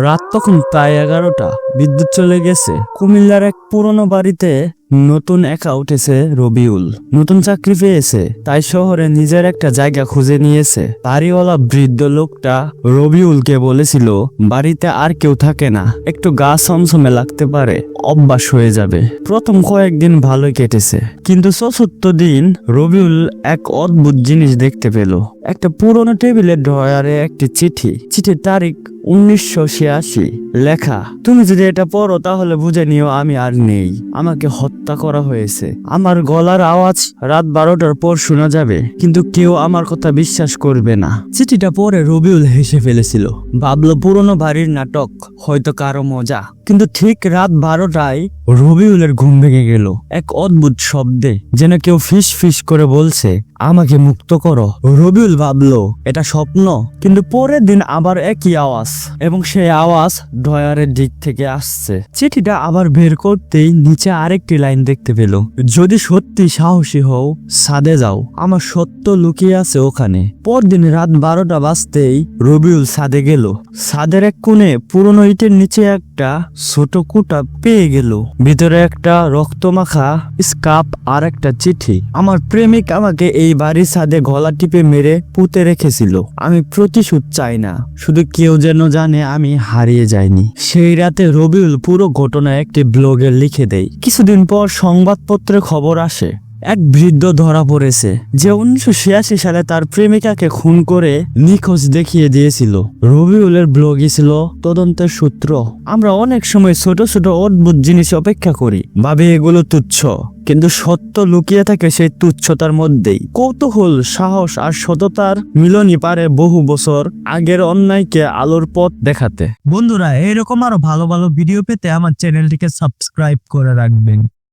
রাত তখন প্রায় এগারোটা। বিদ্যুৎ চলে গেছে। কুমিল্লার এক পুরনো বাড়িতে নতুন একা উঠেছে রবিউল। নতুন চাকরি পেয়েছে। তাই শহরে নিজের একটা জায়গা খুঁজে নিয়েছে। বাড়িওয়ালা বৃদ্ধ লোকটা রবিউলকে বলেছিল, বাড়িতে আর কেউ থাকে না। একটু গা সমসমে লাগতে পারে। অভ্যাস হয়ে যাবে। প্রথম কয়েকদিন ভালোই কেটেছে। কিন্তু চতুর্থ দিন রবিউল এক অদ্ভুত জিনিস দেখতে পেল। একটা পুরনো টেবিলের ড্রয়ারে একটি চিঠি। চিঠির তারিখ উনিশশো ছিয়াশি লেখা, তুমি যদি এটা পড়ো তাহলে বুঝে নিও আমি আর নেই। আমাকে হত্যা করা হয়েছে। আমার গলার আওয়াজ রাত বারোটার পর শোনা যাবে, কিন্তু কেউ আমার কথা বিশ্বাস করবে না। চিঠিটা পরে রবিউল হেসে ফেলেছিল। ভাবলো, পুরনো বাড়ির নাটক, হয়তো কারও মজা। কিন্তু ঠিক রাত বারোটায় রবিউলের ঘুম ভেঙে গেল। এক অদ্ভুত শব্দে যেন কেউ ফিস ফিস করে বলছে, আমাকে মুক্ত করো। রবিউল ভাবলো, এটা স্বপ্ন। কিন্তু পরের দিন আবার একই আওয়াজ এবং সেই আওয়াজ ড্রয়ারের দিক থেকে আসছে। চিঠিটা আবার বের করতেই নিচে আরেকটি লাইন দেখতে পেল, যদি সত্যি সাহসী হও, সাদে যাও। আমার সত্য লুকিয়ে আছে ওখানে। পরদিন রাত বারোটা বাজতেই রবিউল সাদে গেল। সাদের এক কোণে পুরনো ইটের নিচে একটা ছোট কুটা পেয়ে গেল। ভিতরে একটা রক্তমাখা স্কাপ আর একটা চিঠি। আমার প্রেমিক আমাকে এই বাড়ির ছাদে গলা টিপে মেরে পুঁতে রেখেছিল। আমি প্রতিশোধ চাই না। শুধু কেউ যেন জানে আমি হারিয়ে যাইনি। সেই রাতে রবিউল পুরো ঘটনা একটি ব্লগে লিখে দেয়। কিছুদিন পর সংবাদপত্রে খবর আসে। এক বৃদ্ধ ধরা পড়েছে, যে উনিশশো ছিয়াশি সালে তার প্রেমিকাকে খুন করে নিখোঁজ দেখিয়ে দিয়েছিল। রবিউলের ব্লগই ছিল, তদন্তের সূত্র। আমরা অনেক সময় ছোট ছোট অদ্ভুত জিনিস অপেক্ষা করি। ভাবে এগুলো তুচ্ছ, কিন্তু সত্য লুকিয়ে থাকে সেই তুচ্ছতার মধ্যেই। কৌতূহল, সাহস আর সততার মিলনই পারে বহু বছর আগের অন্যায়কে আলোর পথ দেখাতে। বন্ধুরা, এরকম আরও ভালো ভালো ভিডিও পেতে আমার চ্যানেলটিকে সাবস্ক্রাইব করে রাখবেন।